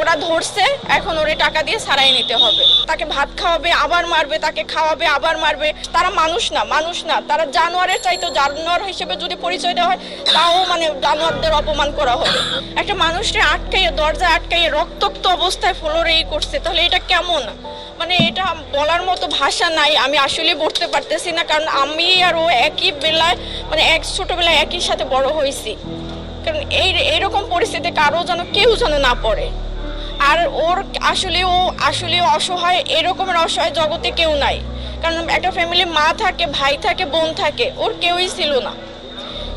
ওরা ধরছে, এখন ওরে টাকা দিয়ে সারাই নিতে হবে। তাকে ভাত খাওয়াবে, আবার মারবে, তাকে খাওয়াবে, আবার মারবে। তারা মানুষ না মানুষ না। তারা জানোয়ারের চাইতো জানোয়ার হিসেবে যদি পরিচয় দেওয়া হয়, তাও মানে জানোয়ারদের অপমান করা হবে। একটা মানুষকে আটকাইয়ে দরজা আটকাইয়ে রক্তাক্ত অবস্থায় ফ্লোরে করছে, তাহলে এটা কেমন? মানে এটা বলার মতো ভাষা নাই, আমি আসলে বলতে পারতেছি না, কারণ আমি আর ও একই বেলায় মানে এক ছোটবেলায় একই সাথে বড় হয়েছি। কারণ এই এরকম পরিস্থিতি কারও যেন কেউ যেন না পড়ে। আর ওর আসলে ও, আসলে অসহায়, এরকমের অসহায় জগতে কেউ নাই। কারণ একটা ফ্যামিলি মা থাকে, ভাই থাকে, বোন থাকে, ওর কেউই ছিল না।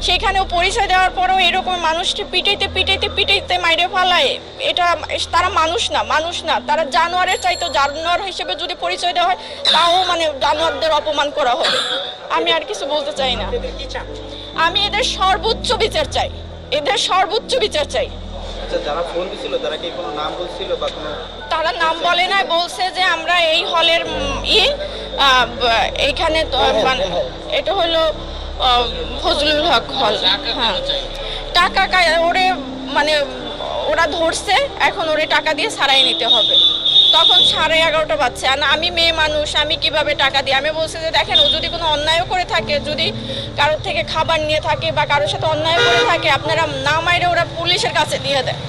সেখানে ও পরিচয় দেওয়ার পরেও এরকম মানুষকে পিটাইতে পিটাইতে পিটাইতে মাইরে ফালায়। এটা তারা মানুষ না মানুষ না। তারা জানোয়ারের চাইতো জানোয়ার হিসেবে যদি পরিচয় দেওয়া হয়, তাও মানে জানোয়ারদের অপমান করা হবে। আমি আর কিছু বলতে চাই না। আমি এদের সর্বোচ্চ বিচার চাই। এদের সর্বোচ্চ বিচার চাই। আচ্ছা যারা ফোন দিছিল তারা কি কোনো নাম বলছিল বা কোনো তারা নাম বলে না বলছে যে আমরা এই হলের ই এইখানে তো মানে এটা হলো ফজলুল হক হল হ্যাঁ। টাকা ওরে মানে ওরা ধরছে এখন ওরে টাকা দিয়ে সারাই নিতে হবে। তখন সাড়ে এগারোটা বাজছে। আর আমি মেয়ে মানুষ, আমি কীভাবে টাকা দিই? আমি বলছি যে, দেখেন, ও যদি কোনো অন্যায়ও করে থাকে, যদি কারোর থেকে খাবার নিয়ে থাকে বা কারোর সাথে অন্যায় করে থাকে, আপনারা না মাইরে ওরা পুলিশের কাছে দিয়ে দেয়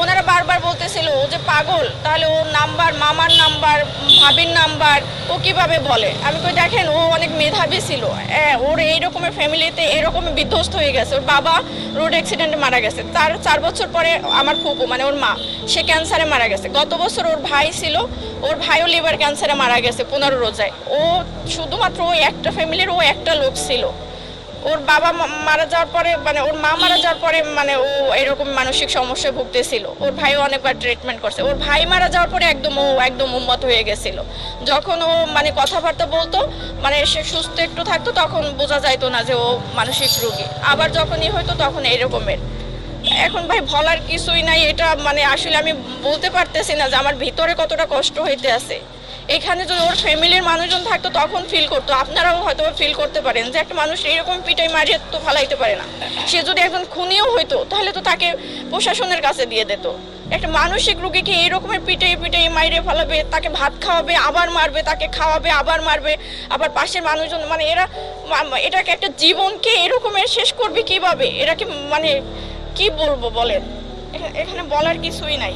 ওনারা বারবার বলতেছিল ও যে পাগল তাহলে ওর নাম্বার মামার নাম্বার ভাবির নাম্বার ও কীভাবে বলে? আমি কই দেখেন ও অনেক মেধাবী ছিল। হ্যাঁ, ওর এই রকমের ফ্যামিলিতে এরকম বিধ্বস্ত হয়ে গেছে। ওর বাবা রোড অ্যাক্সিডেন্টে মারা গেছে। তার চার বছর পরে আমার ফুপু মানে ওর মা সে ক্যান্সারে মারা গেছে। গত বছর ওর ভাই ছিল ওর ভাইও লিভার ক্যান্সারে মারা গেছে পনেরো রোজায়। ও শুধুমাত্র ওই একটা ফ্যামিলির ও একটা লোক ছিল। ওর বাবা মারা যাওয়ার পরে মানে ওর মা মারা যাওয়ার পরে মানে ও এরকম মানসিক সমস্যায় ভুগতেছিল। ওর ভাইও অনেকবার ট্রিটমেন্ট করছে। ওর ভাই মারা যাওয়ার পরে একদম ও, একদম উন্মত হয়ে গেছিল। যখন ও মানে কথাবার্তা বলতো মানে সে সুস্থ একটু থাকতো, তখন বোঝা যাইতো না যে ও মানসিক রোগী। আবার যখনই হয়তো তখন এরকমের এখন ভাই বলার কিছুই নাই, এটা মানে আসলে আমি বলতে পারতেছি না যে আমার ভিতরে কতটা কষ্ট হইতে আছে। এখানে যদি ওর ফ্যামিলির মানুষজন থাকতো, তখন ফিল করতো। আপনারাও হয়তো ফিল করতে পারেন যে একটা মানুষ এরকম পিটাই মারিয়ে তো ফালাইতে পারে না। সে যদি একজন খুনিও হইতো, তাহলে তো তাকে প্রশাসনের কাছে দিয়ে দিত। একটা মানসিক রোগীকে এরকমের পিটাই পিটাই মাইরে ফেলাবে, তাকে ভাত খাওয়াবে, আবার মারবে, তাকে খাওয়াবে, আবার মারবে, আবার পাশের মানুষজন মানে এরা এটাকে একটা জীবনকে এরকমের শেষ করবে কীভাবে? এরা কি মানে কি বলব বলেন? এখা- এখানে বলার কিছুই নাই।